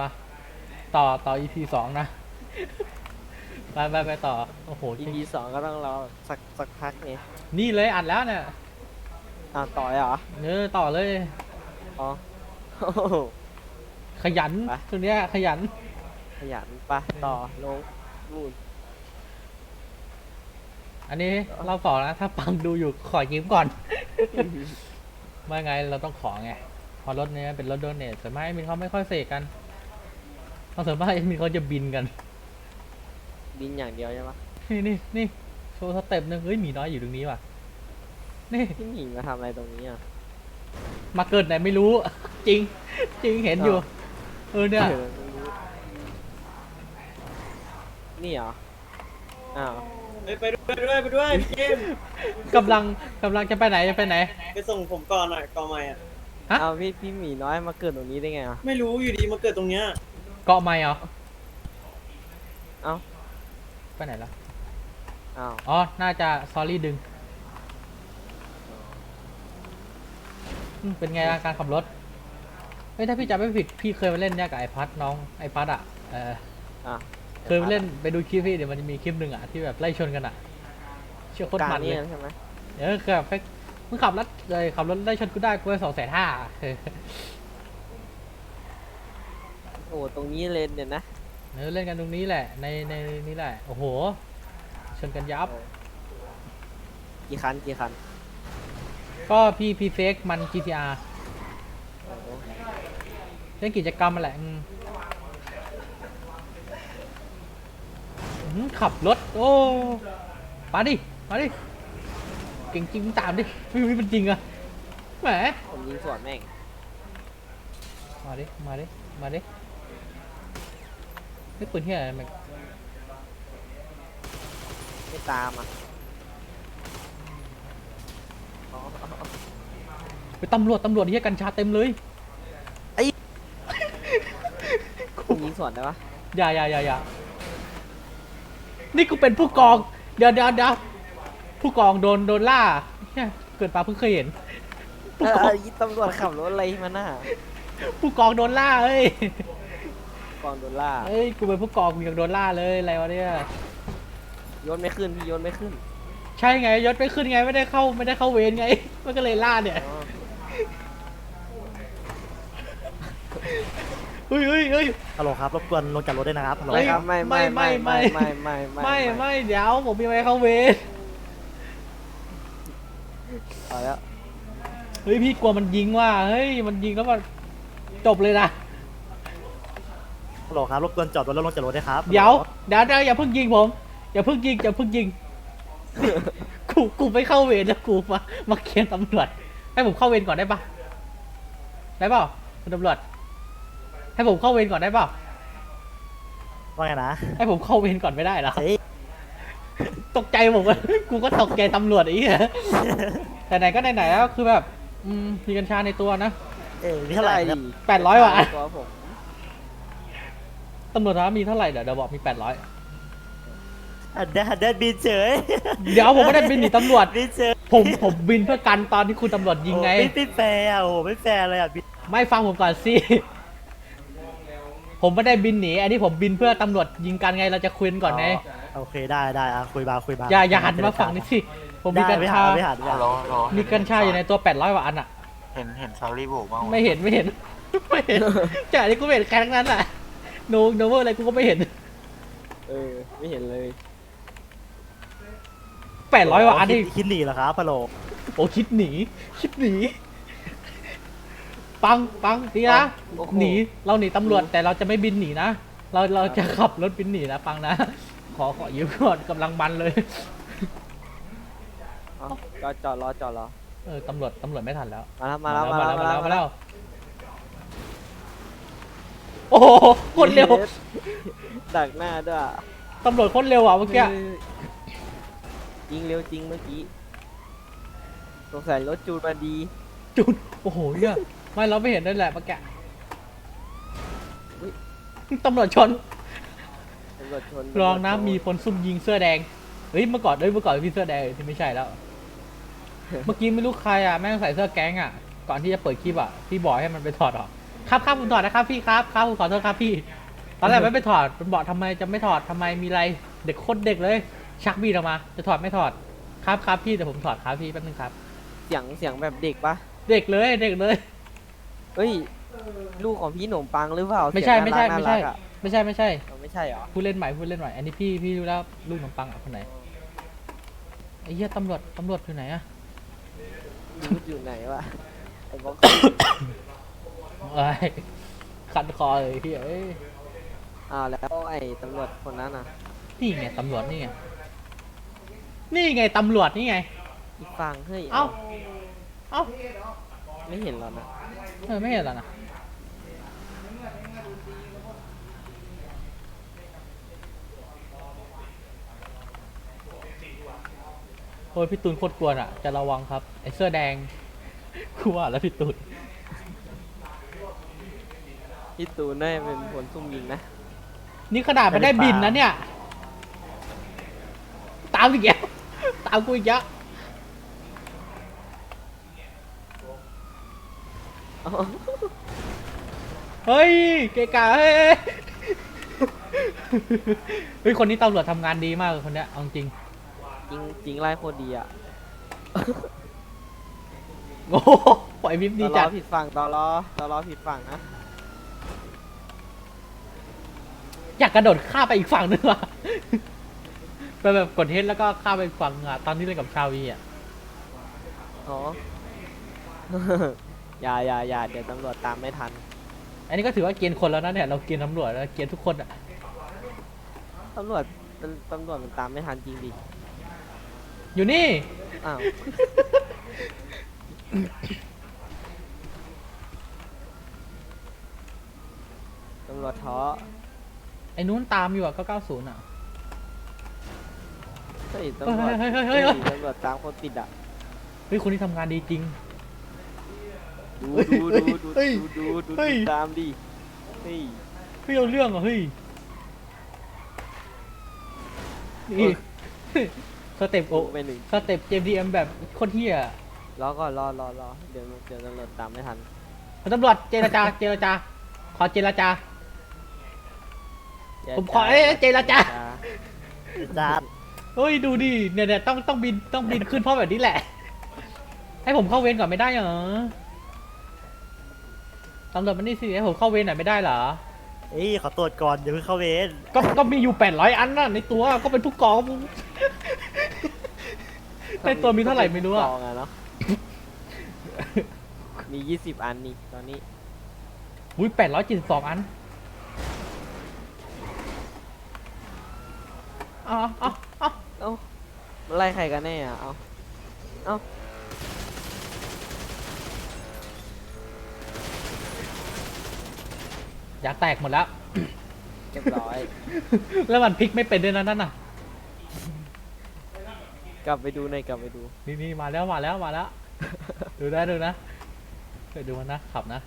มา ต่อต่อ EP สองนะ ไปไปไปต่อ โอ้โห EP สองก็ต้องรอสักสักพักนี่นี่เลยอัดแล้วเนี่ยอ่าต่อเลยเหรอเออต่อเลย อ๋อโอ้โห ขยันไป ตัวเนี้ยขยัน ขยันปะต่อลงนู่น อันนี้เราสองนะ ถ้าปังดูอยู่ขอยืมก่อน ไม่ไงเราต้องขอไง พอรถเนี้ยเป็นรถโดเนทส่วนมากมีเขาไม่ค่อยเสกกัน เพราะส่วนมากมีเขาจะบินกัน บินอย่างเดียวใช่ปะนี่นี่นี่โชว์สเต็ปหนึงเฮ้ยหมีน้อยอยู่ตรงนี้ว่ะ นี่พี่หญิงมาทำอะไรตรงนี้อะ มาเกิดไหนไม่รู้ จริง จริงเห็นอยู่อ้าวเออเนี่ยเออไม่รู้นี่เหรอ อ้าวไปไปด้วยไปด้วยไปด้วยพี่เกมกำลังกำลังจะไปไหนจะไปไหน ไปส่งผมก่อนหน่อยกองไม้อะฮะ เอาพี่พี่หมีน้อยมาเกิดตรงนี้ได้ไงอะ ไม่รู้อยู่ดีมาเกิดตรงเนี้ย เกาะไม่เหรอเอ้า ไปไหนแล้วอ้าวอ๋อ น่าจะซอรี่ดึงอืมเป็นไงล่ะการขับรถเฮ้ยถ้าพี่จำไม่ผิด พี่เคยมาเล่นเนี่ยกับไอพัดน้องไอพัดอะเออ อะเคยไปเล่นไปดูคลิปพี่เดี๋ยวมันจะมีคลิปหนึ่งอะที่แบบไล่ชนกันอะ เชื่อโคตรการมันเลนี่ยใช่ไหมเออคือแบบมึงขับรถเลยขับรถไล่ชนกูได้กูไปสองแสนห้า โอ้ตรงนี้เลนเนี่ยนะเออเล่นกันตรงนี้แหละ ในในนี้แหละ โอ้โห ชนกันยับ กี่คันกี่คันก็พี่พี่เฟกมัน GTR โอ้โหเล่นกิจกรรมมาแหละอืมอืมขับรถ โอ้มาดิ มาดิ เก่งจริงมึงตามดิไม่มีมันจริงอะแหม ผมยิงสวนแม่งมาดิ มาดิ มาดิ นี่ปืนที่อะไรมันไม่ตามอะอ๋อไปตำรวจตำรวจที่กัญชาเต็มเลย ผมยิงสวนได้ปะอย่าอย่าอย่าอย่านี่กูเป็นผู้กอง เดี๋ยวเดี๋ยวเดี๋ยวผู้กองโดนโดนล่าเนี่ยเกิดมาเพิ่งเคยเห็นเออเออตำรวจขับรถอะไรมาหน้าผู้กองโดนล่าเอ้ย กองโดนล่าเอ้ย กูเป็นผู้กองกูยังโดนล่าเลยอะไรวะเนี่ยโยนไม่ขึ้นพี่โยนไม่ขึ้นใช่ไงยศไม่ขึ้นไงไม่ได้เข้าไม่ได้เข้าเวรไง มันก็เลยล่าเนี่ย อ๋อเฮ้ยเฮ้ยเฮ้ย ฮัลโหลครับ รบกวนลงจากรถด้วยนะครับฮัลโหล เฮ้ยครับไม่ไม่ไม่ไม่ไม่ไม่ ไม่ไม่ไม่ไม่เดี๋ยวผมมีไว้เข้าเวรเอาแล้วเฮ้ยพี่กลัวมันยิงว่ะเฮ้ยมันยิงแล้วมันจบเลยนะฮัล โหลครับรบกวนจอดรถแล้วลงจากรถด้วยครับเดี๋ยวเดี๋ยวเดี๋ยวอย่าเพิ่งยิงผม อย่าเพิ่งยิงอย่าเพิ่งยิง กูกูไม่เข้าเวรแล้วกูมามาเคลียร์ตำรวจ ให้ผมเข้าเวรก่อนได้ปะได้เปล่าคุณตำรวจ ให้ผมเข้าเวรก่อนได้เปล่าว่าไงนะ ให้ผมเข้าเวรก่อนไม่ได้เหรอเฮ้ย ตกใจผมว่ากูก็ตกใจตำรวจอีกแต่ไหนก็ไหนๆแล้วคือแบบ อืมมีกัญชาในตัวนะ เอ้ยนี่เท่าไหร่ด้ครับดิแปดร้อยว่ะ ตัวผม ตำรวจถามว่ามีเท่าไหร่เดี๋ยวเดี๋ยวบอกมีแปดร้อยอันเดนอันเดนบินเฉยเดี๋ยวผมไม่ได้บินหนีตำรวจ บินเฉยผมผมบินเพื่อกันตอนที่คุณตำรวจยิงไง โอ้ไม่ไม่แฟร์อะโอ้โหไม่แฟร์เลยอะบินไม่ฟังผมก่อนสิ ผมไม่ได้บินหนี อันนี้ผมบินเพื่อตำรวจยิงกันไง เราจะคุยกันก่อนไงโอเคได้ได้อะคุยบาคุยบาอย่าอย่าหันมาฝั่งนี้สิ ผมมีได้กัญไม่ชา หันไม่หันไม่หันรอรอมีกัญชาอยู่ในตัว800กว่าอันอะ เห็นเห็นซารี่โบกบ้างหไม่เห็นไม่เห็น ไม่เห็นจากนี้กูไม่เห็นใครทั้งนั้นอะ โนโนเวอร์อะไรกูก็ไม่เห็นเออ ไม่เห็นเลย800กว่าอันนี่คิดคิดหนีเหรอครับฮัลโหลโอ้คิดหนี คิดหนี ปังปังดีนะโอ้โห หนีเราหนีตำรวจแต่เราจะไม่บินหนีนะเราเราจะขับรถบินหนีนะปังนะขอขอยืมก่อนกำลังมันเลย เอาจอดจอดรอจอดรอเออตำรวจตำรวจไม่ทันแล้ว มาแล้วมาแล้วมาแล้วมาแล้วมาแล้ว โอ้โหโคตรเร็ว ดักหน้าด้วย ตำรวจโคตรเร็วอะเมื่อกี้ จริงเร็วจริงเมื่อกี้สงสัยรถจูนมาดี จุด โอ้โหเนี่ยไม่เราไม่เห็นนั่นแหละเมื่อกี้อุ๊ย ตำรวจชน ตำรวจชนลองนะตำรวจชมีคนซุ่มยิงเสื้อแดง เฮ้ยเมื่อก่อนเอ้ยเมื่อก่อนพี่เสื้อแดงที่ไม่ใช่แล้ว เมื่อกี้ไม่รู้ใครอะแม่งใส่เสื้อแก๊งอะ ก่อนที่จะเปิดคลิปอะพี่บอกให้มันไปถอดออก ครับครับผมถอดนะครับพี่ครับครับผมขอโทษครับพี่ตอนแรกไม่ไปถอดมันบอกทำไมจะไม่ถอดทำไมมีอะไรเด็กโคตรเด็กเลย ชักบีดออกมา จะถอดไม่ถอดครับครับพี่แต่ผมถอดครับพี่แป๊บนึงครับ เสียงเสียงแบบเด็กปะเด็กเลยเด็กเลยเฮ้ย ลูกของพี่หนมปังหรือเปล่าไม่ใช่เสียงไม่ใช่น่าไม่รัใช่กน่ารักอะไม่ใช่ไม่ใช่เอาไม่ใช่เหรอพูดเล่นใหม่พูดเล่นใหม่อันนี้พี่พี่รู้แล้วลูกขนมปังอะคนไหนไอ้เหี้ยตำรวจตำรวจอยู่ไหนอะลูกอยู่ไหนวะไอ้บล็อก เอ้ยคันคอเลยพี่เอ้ยอ้าวแล้วไอ้ตำรวจคนนั้นน่ะ นี่ไงตำรวจนี่ไงนี่ไงตำรวจนี่ไง อีกฝั่งเฮ้ยเอ้าเอ้าไม่เห็นหรอนะเออไม่เห็นแล้วนะโอ้ยพี่ตูนโคตรกวนอะ จะระวังครับไอ้เสื้อแดงกูว่าแล้วพี่ตูน พี่ตูนได้เป็นคนซุ่มยิงนะ นี่ขนาดไม่ได้บินนะเนี่ย ตามอีกแล้วตามกูอีกแล้วอ๋อเฮ้ย เกะกะเฮ้ยเฮ้ย คนนี้ตำรวจทำงานดีมากเลยคนเนี้ยเอาจริง จริงจริงไล่โคตรดีอะโอ้โหปล่อยวิบตดีอรจัอดผิดฝั่งตอรอตอรอผิดฝั่งนะ อยากกระโดดข้ามไปอีกฝั่งนึงว่ะไปแบบกดเฮดแล้วก็ข้ามไปอีกฝั่งอะตอนที่เล่นกับชาวีอะอ๋อ อย่าอย่าอย่าเดี๋ยวตำรวจตามไม่ทัน อันนี้ก็ถือว่าเกณฑ์คนแล้วนะเนี่ยเราเกณฑ์ตำรวจแล้วเกณฑ์ทุกคนอะตำรวจตำรวจมันตามไม่ทันจริงดิ อยู่นี่ อ้าว ตำรวจท้อ ไอ้นู้นตามอยู่อะก็90อะ เฮ้ยตำรวจเฮ้ยเฮ้ยเฮ้ยเฮ้ย ตำรวจตามคนติดอะ เฮ้ยคนนี้ทำงานดีจริง ดูดูดูดูเฮ้ยดูดูดูเฮ้ย ตามดิเฮ้ย เฮ้ยเอาเรื่องเหรอะเฮ้ยนี่สเต็ปโอไปหนึ่ง สเต็ป JDM แบบโคตรเฮียรอก่อนรอรอรอเดี๋ยวเดี๋ยวตำรวจตามไม่ทัน คุณตำรวจเจรจาเจรจา ขอเจรจาอย่า ผมขอเอ้ยเจรจาจัดเฮ้ยดูดิเนี่ยเนี่ยต้องต้องบินต้องบินขึ้นเพราะแบบนี้แหละ ให้ผมเข้าเวรก่อนไม่ได้เหรอตำรวจมันนี่สิให้ผมเข้าเวรหน่อยไม่ได้เหรอ เอ้ยขอตรวจก่อนอย่าเพิ่งเข้าเวรก็ก็มีอยู่แปดร้อยอันน่ะในตัวก็เป็นผู้กองในตัวมีเท่าไหร่ไม่รู้อะกองอะเนาะมียี่สิบอันนี่ตอนนี้ อุ้ยแปดร้อยเจ็ดสิบสองอัน เอ๋อาเอาเอ้าไล่ใครกันแน่อะเอ้าเอ้าอยากแตกหมดแล้ว เรียบร้อย แล้วมันพลิกไม่เป็นด้วยนะนั่นน่ะ กลับไปดูหน่อยกลับไปดู นี่นี่มาแล้วมาแล้วมาแล้ว ดูนะดูนะเดี๋ยวดูมันนะขับนะ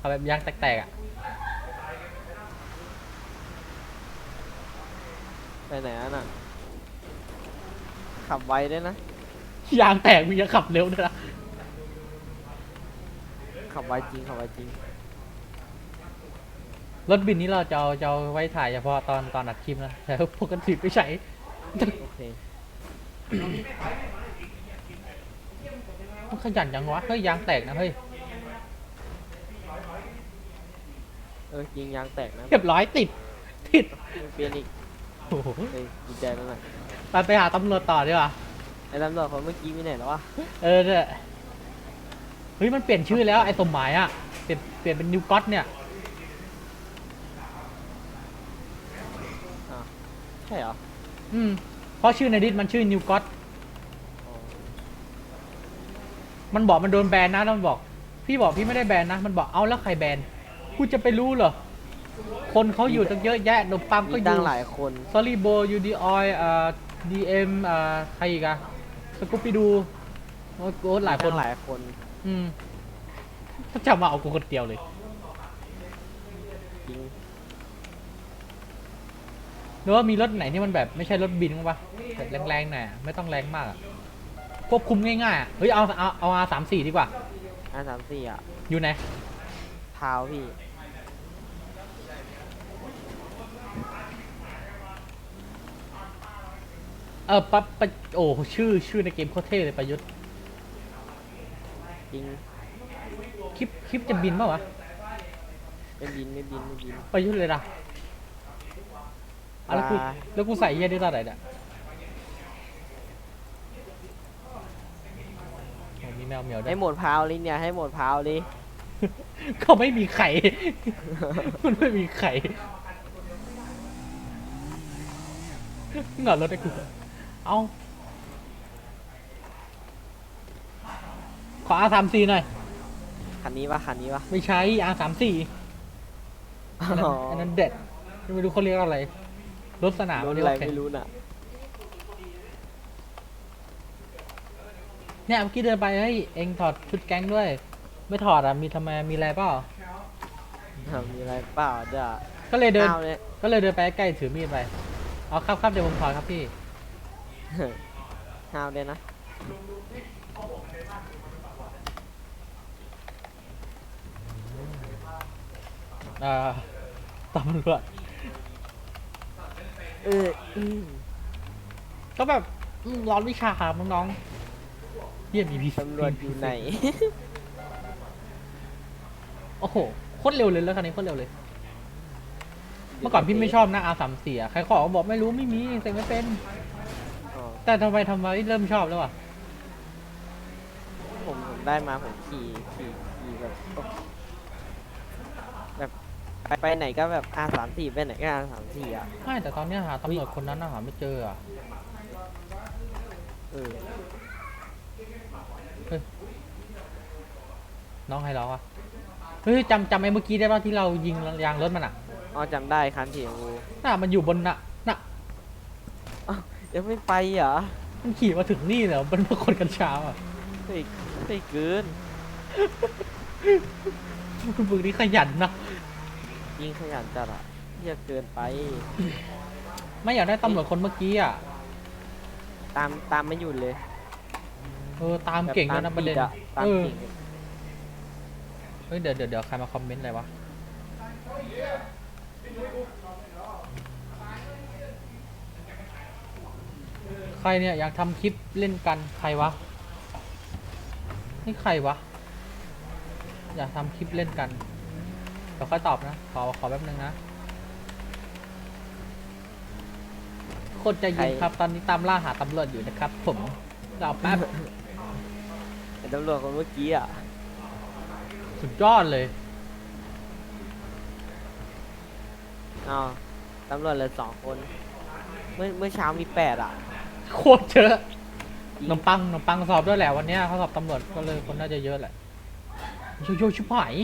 ขับแบบยางแตกๆอะ ไปไหนอะน่ะ ขับไวด้วยนะ ยางแตกมีจะขับเร็วด้วยนะขับไวจริง ขับไวจริง รถบินนี้เราจะเอาจะเอาไว้ถ่ายเฉพาะตอนตอนอัดคลิปนะแต่ปกติไม่ใช่โอเค มันขยันจังวะ เฮ้ยยางแตกนะเฮ้ย เออจริงยางแตกนะเรียบร้อยติด ติด เปลี่ยนอีก โอ้โหเฮ้ยดีใจแล้วหน่อยไปไปหาตำรวจต่อดีกว่าไอ้ตำรวจคนเมื่อกี้มีไหนแล้ววะเออเนี่ยเฮ้ยมันเปลี่ยนชื่อแล้วไอ้สมหมายอะเปลี่ยนเปลี่ยนเป็นนิวก็อตเนี่ย ใช่เหรออืมเพราะชื่อในดิสมันชื่อนิวก็อตอ๋อมันบอกมันโดนแบนนะแล้วมันบอก พี่บอกพี่ไม่ได้แบนนะ มันบอกเอาแล้วใครแบนกูจะไปรู้เหรอ คนเขาอยู่ตั้งเยอะแยะนมปังก็มีอตั้งยู่หลายคน ซอรี่โบยูดีออยอ่าดีเอ็มอ่าใครอีกอะสกูปปี้ดูโอ้โหหลายคน ตั้งหลายคน อืมถ้าจะมาเอากูคนเดียวเลย จริง หรือว่ามีรถไหนที่มันแบบไม่ใช่รถบินมั้างปะแบบแรงๆหน่อยอะไม่ต้องแรงมากอะควบคุมง่ายๆอะเฮ้ยเอาเอาเอาอาสามสี่ดีกว่าอาสามสี่อะ อยู่ไหน เท้าพี่ เออปั๊บปะโอ้ชื่อชื่อในเกมโคตรเท่เลยประยุทธ์จริงคลิปคลิปจะบินเปล่าวะไม่บินไม่บินไม่บินประยุทธ์เลยนะอะแล้วกูว้าแล้วกูใส่เยี่ยได้ตอนไหนเนี่ยโอ้มีแมวเหมียวด้วให้ยหมดพาวเลยเนี่ยให้หมดพาวเลยเขาไม่มีไข่ มันไม่มีไข่หงอนรถได้กู เอาขอ R สามสี่หน่อย คันนี้ปะคันนี้ปะไม่ใช้ R สามสี่อันนั้นอันนั้นเด็ดไม่รู้เขาเรียกอะไร รถสนามรถเรียอะไรกว่าแข่งไม่รู้น่ะ เนี่ยเมื่อกี้เดินไปเฮ้ยเองถอดชุดแก๊งด้วย ไม่ถอดอะ มีทำไม มีอะไรเปล่า มีอะไรเปล่าเด้อก็เลยเดินอ้าวเนี่ยก็เลยเดินไปใกล้ๆถือมีดไป เอาครับครับเดี๋ยวผมถอดครับพี่ ห้าวเลยนะเอ่อตำรวจเอออืมก็แบบอืมร้อนวิชาครับน้องๆเยี่ยมมีพีตำรวจอยู่ไหน โอ้โหโคตรเร็วเลยแล้วคันนี้โคตรเร็วเลย เมื่อก่อนพี่ไม่ชอบนะอาสามสี่ใครขอบอกไม่รู้ไม่มีเซ็งไม่เป็นอ๋อ แต่ทำไมทำไมเริ่มชอบแล้วอะ ผมผมได้มาผมขี่ขี่ขี่แบบโอ๊ะแบบไปไปไหนก็แบบ R สามสี่ไปไหนก็ R สามสี่อะไม่แต่ตอนเนี้ยหาตำรวจคนนั้นน่ะหาไม่เจออะ เออน้องใครร้องอะ เฮ้ยจำจำไอ้เมื่อกี้ได้ป่ะที่เรายิงยางรถมันอะอ๋อจำได้คันสีชมพูน่ะมันอยู่บนน่ะน่ะ ยังไม่ไปเหรอมันขี่มาถึงนี่เหรอมันเป็นคนกัญชาอะเฮ้ยเฮ้ยเกิน คุณบึกนี่ขยันนะยิงขยันจัดอะเยอะเกินไป ไม่อยากได้ตำรวจคนเมื่อกี้อะตามตามไม่หยุดเลยเออตามเก่งด้วยนะประเด็นแบบตามเออติดอะตามเก่งเฮ้ยเดี๋ยวเดี๋ยวเดี๋ยวใครมาคอมเมนต์อะไรวะ ใค รเนี่ยอยากทำคลิปเล่นกันใครวะ นี่ใครวะ อยากทำคลิปเล่นกัน เดี๋ยวค่อยตอบนะ ขอขอแป๊บนึงนะคนใจะยิงครับ ตอนนี้ตามล่าหาตำรวจอยู่นะครับ ผมรอแป๊บไอ้ตำรวจคนเมื่อกี้อะ สุดยอดเลยอ้าวตำรวจเหลือสองคน เมื่อเมื่อเช้ามีแปดอะ โคตรเยอะขนมปังขนมปังสอบด้วยแหละวันเนี้ยเขาสอบตำรวจก็เลยคนน่าจะเยอะแหละโยโย่ชิบหาย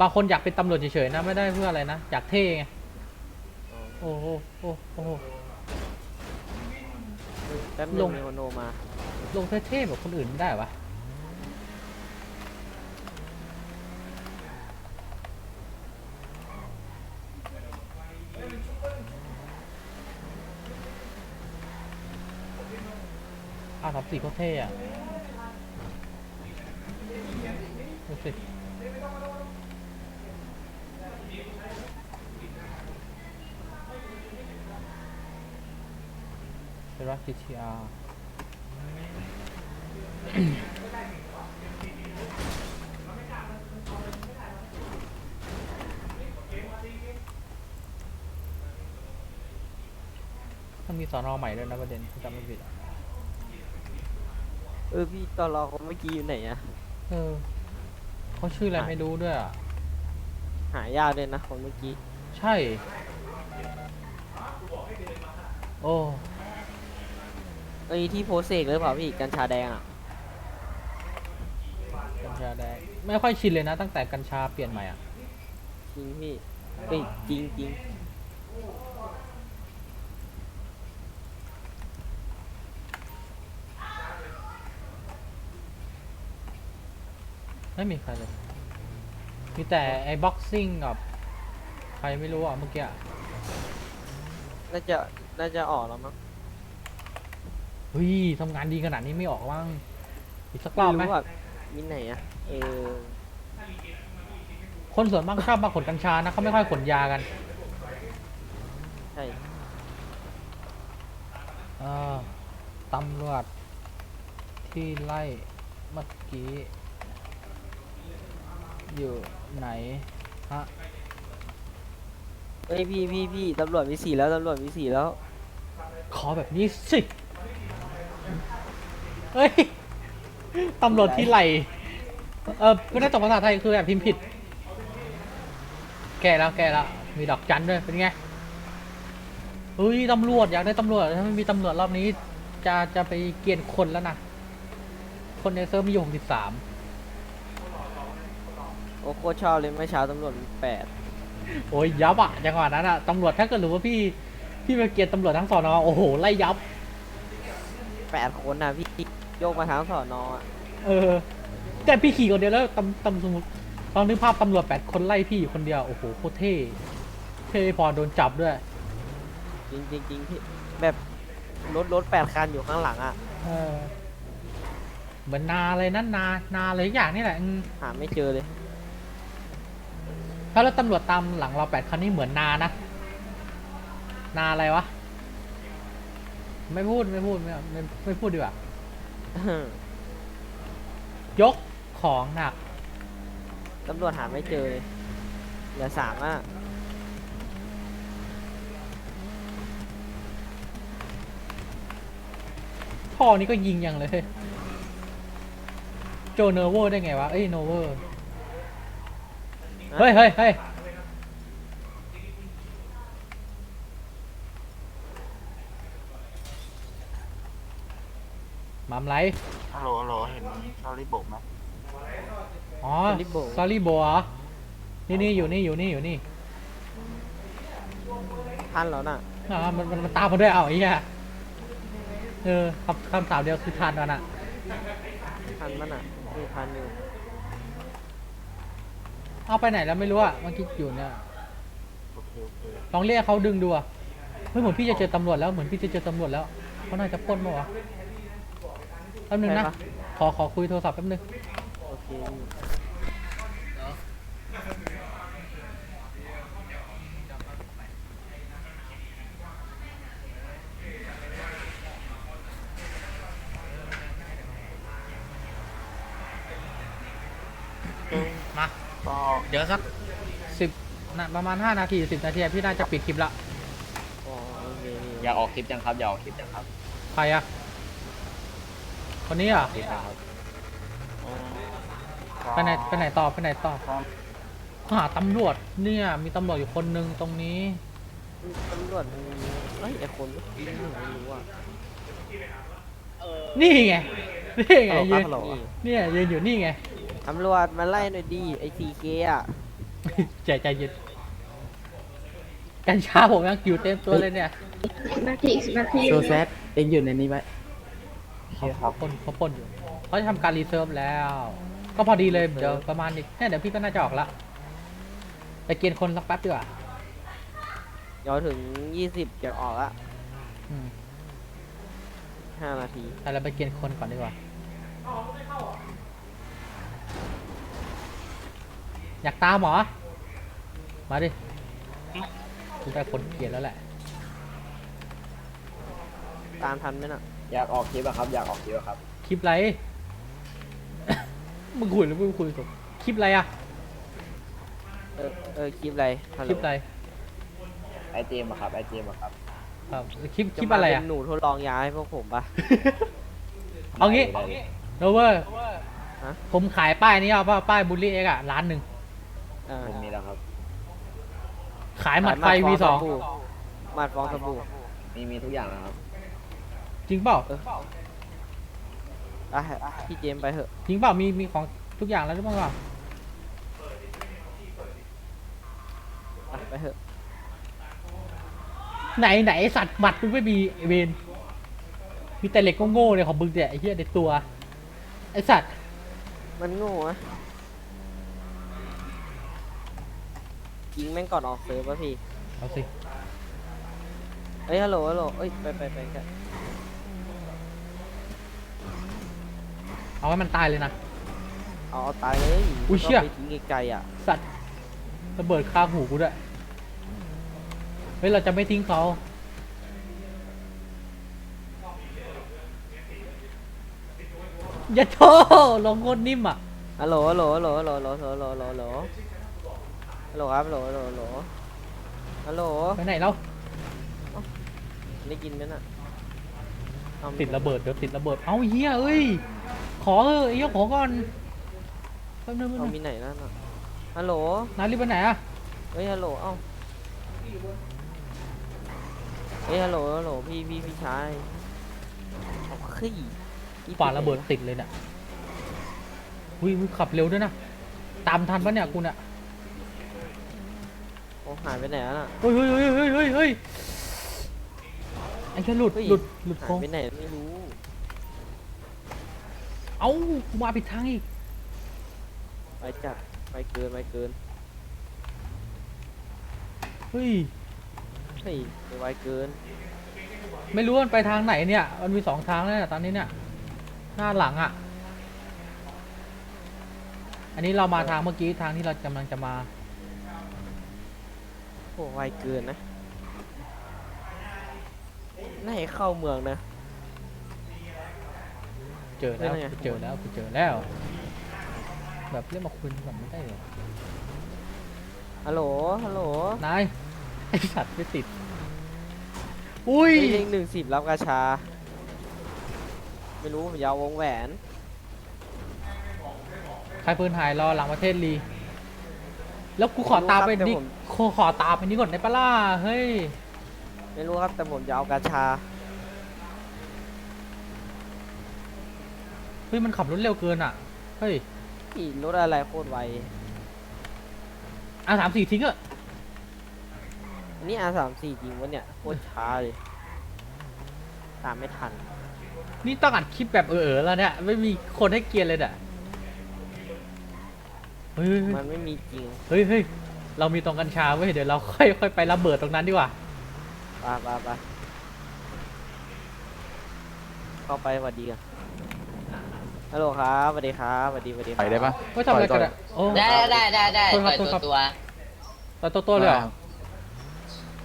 บางคนอยากเป็นตำรวจเฉยๆนะไม่ได้เพื่ออะไรนะอยากเท่ไงโอ้โหโอ้โหโอ้โห แป๊บลนึงงมีคนโทรมาลงเท่ๆแบบคนอื่นไม่ได้วะ อาสามสี่โคตรเท่อะดูสิเป็นว่า GTR มันมีสอนอใหม่ด้วยนะประเด็นที่จำไม่ผิดอะ เออพี่ตอนรอคนเมื่อกี้อยู่ไหนอะเออเขาชื่ออะไรไม่รู้ด้วยอะ หายากเลยนะคนเมื่อกี้ใช่ โอ้ เอ้ยที่โพสเซกหรือเปล่าพี่กัญชาแดงอะกัญชาแดง ไม่ค่อยชินเลยนะ ตั้งแต่กัญชาเปลี่ยนใหม่อะ จริงพี่เอ้ยจริงจริง ไม่มีใครเลย มีแต่ไอ้บ็อกซิ่งกับใครไม่รู้อะเมื่อกี้อะน่าจะน่าจะออกแล้วมั้งเฮ้ยทำงานดีขนาดนี้ไม่ออกบ้างอีกสักรอบไหมรู้ว่ามีไหนอะเออคนส่วนมากชอบมาขนกัญชานะเขาไม่ค่อยขนยากันใช่เออตำรวจที่ไล่เมื่อกี้ อยู่ไหนฮะเฮ้ยพี่พี่พี่ตำรวจมีสีแล้วตำรวจมีสีแล้ว ขอแบบนี้สิ เฮ้ย ตำรวจที่ไหล เออไม่ได้ตกภาษาไทยคือแบบพิมพ์ผิด แก้แล้วแก้แล้วมีดอกจันด้วย เป็นไง เฮ้ย ตำรวจอยากได้ตำรวจ ถ้าไม่มีตำรวจรอบนี้ จะจะไปเกลียนคนแล้วนะ คนในเซิร์ฟมีอยู่หกสิบสาม โอ้โคตรชอบเลยเมื่อเช้าตำรวจมีแปดโอ้ยยับอะจังหวะนั้นอะตำรวจถ้าเกิดรู้ว่าพี่พี่มาเกลียนตำรวจทั้งสอนอโอ้โหไล่ยับ แปดคนนะพี่โยกมาทั้งสอนอะเออ แต่พี่ขี่คนเดียวแล้วตำตำสมมติลองนึกภาพตำรวจแปดคนไล่พี่อยู่คนเดียวโอ้โหโคตรเท่เท่พอโดนจับด้วย จริงจริงจริงพี่แบบรถรถแปดคันอยู่ข้างหลังอะเออเหมือนนาเลยนั่นนานาเลยอย่างนี่แหละอืมหาไม่เจอเลย ถ้ารถตำรวจตามหลังเราแปดคันนี่เหมือนนานะ นาอะไรวะ ไม่พูดไม่พูดไม่ไม่ไม่พูดดีกว่า ยกของหนัก ตำรวจหาไม่เจอเลยเหลือสามอะพ่อนี่ก็ยิงยังเลย โจเนอร์โวได้ไงวะ เอ้ยโนเวอร์ เฮ้ยเฮ้ยเฮ้ยมัมไรฮัลโหลฮัลโหลเห็นซาริโบกไหมอ๋อซอรี่โบเหรอ นี่นี่อยู่นี่อยู่นี่อยู่นี่ทันแล้วน่ะอ่ามันมันมันตามมาด้วยเอาไอ้เหี้ยเออคำคำสาวเดียวคือทานกันอะทันมันอะมีทันอยู่ เอาไปไหนแล้วไม่รู้อะเมื่อกี้อยู่เนี่ยโอเคโอเคลองเรียกเขาดึงดูอะเฮ้ยเหมือนพี่จะเจอตำรวจแล้วเหมือนพี่จะเจอตำรวจแล้วเขาน่าจะปล้นมั้วะแป๊บนึงนะใช่ปะขอขอคุยโทรศัพท์แป๊บนึง โอเค ก็เดี๋ยวสักสิบนะประมาณห้านาทีสิบนาทีพี่น่าจะปิดคลิปละอ๋อโอเคพี่อย่าออกคลิปจังครับอย่าออกคลิปจังครับใครอะคนนี้อะคลิปนะครับเอ่อไปไหนไปไหนต่อไปไหนต่อก็หาตำรวจเนี่ยมีตำรวจอยู่คนนึงตรงนี้ตำรวจมันเฮ้ยไอคนเมื่อกี้ไม่รู้อะนี่ไงนี่ไงฮัลโหลยืครับนฮัลโหลเนี่ยยืนอยู่นี่ไง ตำรวจมาไล่หน่อยดีไอซีเคอะใจใจเย็นกัญชาผมยังอยู่เต็มตัวเลยเนี่ยนาทีสิบนาทีโซแซดเองอยู่ในนี้ไว้โอเคครับปล้นเขาปล้นอยู่เขาจะทำการรีเซิร์ฟแล้ว ก็พอดีเลยเดี๋ยวประมาณนี้เนี่ยเดี๋ยวพี่ก็น่าจะออกละไปเกณฑ์คนสักแป๊บดีกว่าเดี๋ยวถึงยี่สิบจะออกละอืมห้านาทีแต่เราไปเกณฑ์คนก่อนดีกว่า อยากตามเหรอ มาดิกูได้คนเกลียดแล้วแหละ ตามทันไหมน่ะ อยากออกคลิปอะครับ อยากออกคลิปอะครับ คลิปอะไร มึงคุยหรือมึงคุยกับคลิปอะไรอะเออ เออ คลิปอะไรฮัลคโหลลิปอะไรไอเจมอะครับ ไอเจมอะครับครับคลิปคจะลิปมาอะไรเป็อะ นหนูทดลองยาให้พวกผมปะ เอางี้ ได้ลยโรเวอร์ ฮะ ผมขายป้ายนี้เอาป่ะป้ายบูลลี่เอ็กอะล้านหนึ่งเออผมมีแล้วครับ ขายหมัดไฟขาย V2 ฟองสบู่หมัดฟองสบู่มีมีทุกอย่างนะครับ จริงเปล่าเอออะพี่เจมส์ไปเถอะ จริงเปล่ามีมีของทุกอย่างแล้วหรือเปล่าอะไปเถอะ ไหนไหนไอ้สัตว์หมัดมึงไม่มีไอเวนมีแต่เหล็กโง่ๆเนี่ยของมึงเนี่ยไอ้เหี้ยในตัวไอสัตว์มันโง่อะ ยิงแม่งก่อนออกเซิร์ฟป่ะพี่เอาสิ เอ้ยฮัลโหลฮัลโหลเอ้ยไปไปไปกันเอาให้มันตายเลยนะ เอาเอาตายเลยอุ้ยเชี่ย ก็ไปทิ้งไกลๆอะสัตว์ระเบิดคาหูกูด้วย เฮ้ย เราจะไม่ทิ้งเขา อย่าโทษลงโคตรนิ่มอะ ฮัลโหลฮัลโหลฮัลโหลฮัลโหลฮัลโหลฮัลโหลฮัลโหล ฮัลโหลฮัลโหลครับฮัลโหลฮัลโหลฮัลโหลฮัลโหลไปไหนแล้วได้กินไหมน่ะอาติดระเบิดเดี๋ยวติดระเบิด เอ้าเฮียเอ้ย ขอเออไอ้เหี้ยขอก่อนแป๊บนึงแป๊บเอานึงมีไหนนั่นน่ะฮัลโหลนายรีบไปไหนอะเฮ้ยฮัลโหลเอ้าเฮ้ยฮัลโหลฮัลโหลพี่พี่พี่ชายเอาขี้อีป่าระเบิดติดเลยเนี่ยวิวขับเร็วด้วยนะ ตามทันปะเนี่ยกูเนี่ย โอ้หายไปไหนแล้วน่ะ เฮ้ยเฮ้ยเฮ้ยเฮ้ยเฮ้ยเฮ้ยไอ้แค่หลุดเฮ้ย หลุดหลุดหาโค้ยงไปไหนไม่รู้ เอ้ากูมาผิดทางอีกไปจัดไปเกินไปเกินเฮ้ยเฮ้ยไปไวเกินไม่รู้ว่ามันไปทางไหนเนี่ยมันมีสองทางแล้วเนี่ยตอนนี้เนี่ยหน้าหลังอะ อันนี้เรามาทางเมื่อกี้ทางที่เรากำลังจะมา โอ้ไวเกินนะน่าให้เข้าเมืองนะ เจอแล้วได้ไงกูเจอแล้วกูเจอแล้ว แบบเรียกมาคุยแบบไม่ได้เลยฮัลโหล ฮัลโหลนายไอสัตว์ไม่ติด อุ้ยเฮ้ยเลงหนึ่งสิบรับกาชา ไม่รู้ผมยาววงแหวน ใครปืนหายรอหลังประเทศลี แล้วกูขอตามไปไม่รู้ครับนี่แต่ผมขอขอตามไปนี่ก่อนได้ปะล่ะ เฮ้ย ไม่รู้ครับแต่ผมยาวกาชา เฮ้ยมันขับรถเร็วเกินอะ เฮ้ย ขี่รถอะไรโคตรไว อะสามสี่ทิ้งอะอันนี้ R สามสี่จริงวะเนี่ยโคตรช้าเลย ตามไม่ทัน นี่ต้องอัดคลิปแบบเออๆแล้วเนี่ย ไม่มีคนให้เกียร์เลยเนี่ย เฮ้ยมันไม่มีจริงเฮ้ยเฮ้ยเรามีตรงกัญชาเว้ยเดี๋ยวเราค่อยค่อยไประเบิดตรงนั้นดีกว่าไปไปไปเข้าไปสวัสดีกันฮัลโหลครับสวัสดีครับสวัสดีสวัสดีครับไปได้ปะไม่ทำอะไรกันอะโอ้ ได้ได้ได้ได้โทษครับปล่อยโทษครับตัวตัวเราโตโต้เลยเหรอ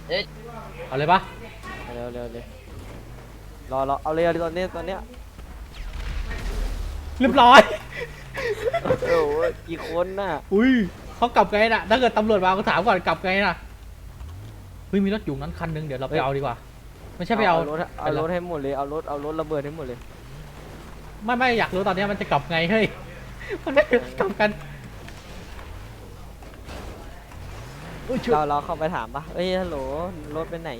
เอ้ยเอาเลยปะเร็วเร็วเลยรอรอเอาเลยเอาเลยตอนนี้ตอนเนี้ยเรียบร้อย โอ้โหกี่คนน่ะอุ้ยเขากลับไงน่ะ ถ้าเกิดตำรวจมาก็ถามก่อนกลับไงน่ะเฮ้ยมีรถอยู่นั้นคันหนึงเดี๋ยวเราไปเอาดีกว่า ไม่ใช่ไปเอารถเอารถให้หมดเลยเอารถเอารถระเบิดให้หมดเลยไม่ไม่อยากรู้ตอนเนี้ยมันจะกลับไงเฮ้ยมันไม่กลับกันอุ้ยชุดเราเราเข้าไปถามปะเอ้ยฮัลโหลรถไปไหน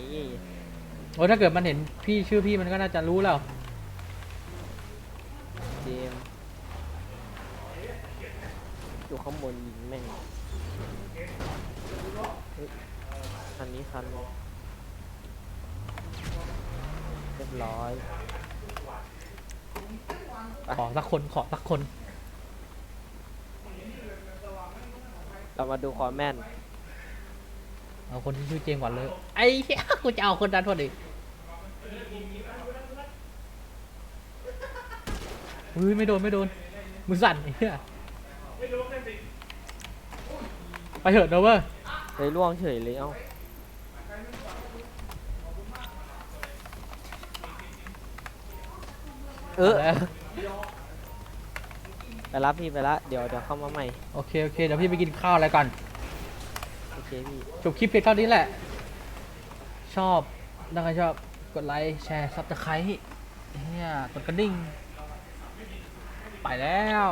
โอ้ยถ้าเกิดมันเห็นพี่ชื่อพี่มันก็น่าจะรู้แล้วเจมส์อยู่ ข้างบนยิงแม่งเฮ้ยคันนี้คันเรียบร้อยขอสักคนขอสักคน เรามาดูความแม่นเอาคนที่ชื่อเจมส์ก่อนเลย ไอ้เหี้ยกูจะเอาคนนั้นพอดีอุ้ยไม่โดนไม่โดนมือสั่นไอ้เหี้ย ไปเถอะนะเว้ยเลยล่วงเฉยเลยเอ้าเออแล้วไปรับพี่ไปละเดี๋ยวเดี๋ยวเข้ามาใหม่โอเคโอเคเดี๋ยวพี่ไปกินข้าวอะไรก่อนโอเคพี่จบคลิปเพียงเท่านี้แหละ ชอบถ้าใครชอบกดไลค์แชร์ซับสไครต์เนี่ยกดกระดิ่ง ไปแล้ว